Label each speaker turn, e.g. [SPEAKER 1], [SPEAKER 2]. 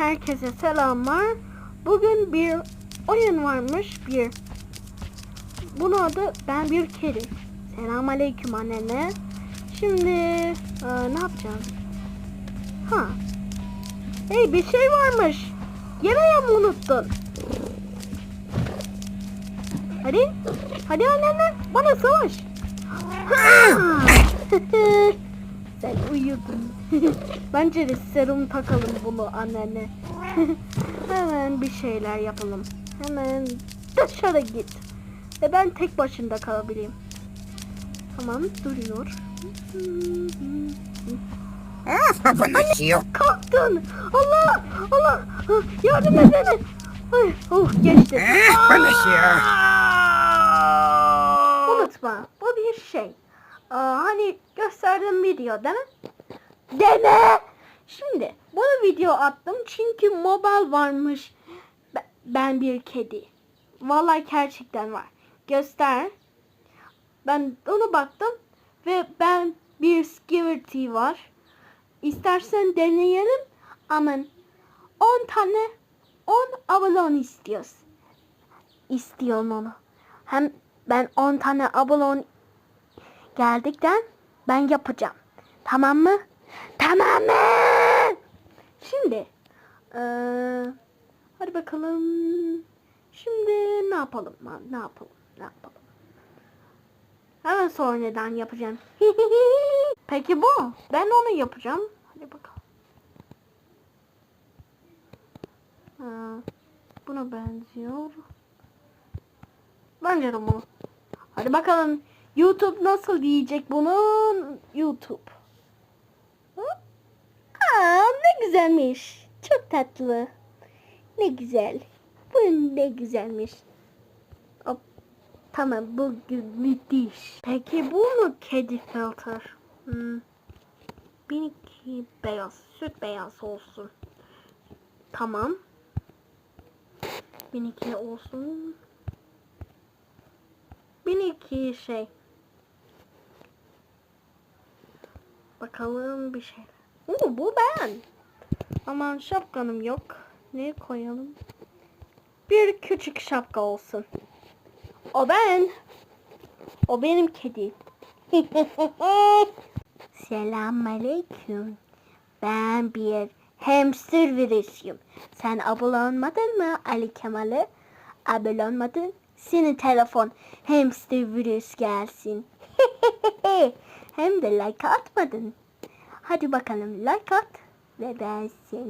[SPEAKER 1] Herkese selamlar. Bugün bir oyun varmış bir. Bunun adı ben bir kedi. Selam aleyküm annene. Şimdi e, ne yapacağız? Ha. Hey bir şey varmış. Yemeği mi unuttun? Hadi. Hadi annene bana savaş. Sen uyudun. Bence de serum takalım bunu annene. Hemen bir şeyler yapalım. Hemen dışarı git. Ve ben tek başında kalabileyim. Tamam duruyor.
[SPEAKER 2] Yok.
[SPEAKER 1] Kalktın. Allah Allah yardım beni. Ay, oh geçti.
[SPEAKER 2] Bana şey.
[SPEAKER 1] Unutma bu bir şey. Aa, hani gösterdiğim video değil mi? Deme. Şimdi bunu video attım çünkü mobile varmış. Be- Ben bir kedi. Vallahi gerçekten var. Göster. Ben ona baktım ve ben bir Skivity var. İstersen deneyelim ama 10 tane 10 abalon istiyoruz. İstiyorum onu. Hem ben 10 tane abalon geldikten ben yapacağım. Tamam mı? Tamam mı? Şimdi eee, hadi bakalım. Şimdi ne yapalım? Ne yapalım? Ne yapalım? Hemen sonra neden yapacağım? Peki bu. Ben onu yapacağım. Hadi bakalım. Ha, buna benziyor. Bence de bunu. Hadi bakalım. YouTube nasıl diyecek bunu? YouTube. Hı? Aa, ne güzelmiş. Çok tatlı. Ne güzel. Bu ne güzelmiş. Hop. Tamam bu müthiş. Peki bu mu kedi filter? Hmm. Benimki beyaz. Süt beyaz olsun. Tamam. Benimki olsun. Benimki şey. Bakalım bir şey. Oo, bu ben. Aman şapkanım yok. Ne koyalım? Bir küçük şapka olsun. O ben. O benim kedi. Selamünaleyküm. Ben bir hamster virüsüyüm. Sen abone olmadın mı Ali Kemal'e? Abone olmadın. Senin telefon hamster virüs gelsin. Hem de like atmadın. Hadi bakalım like at ve ben seni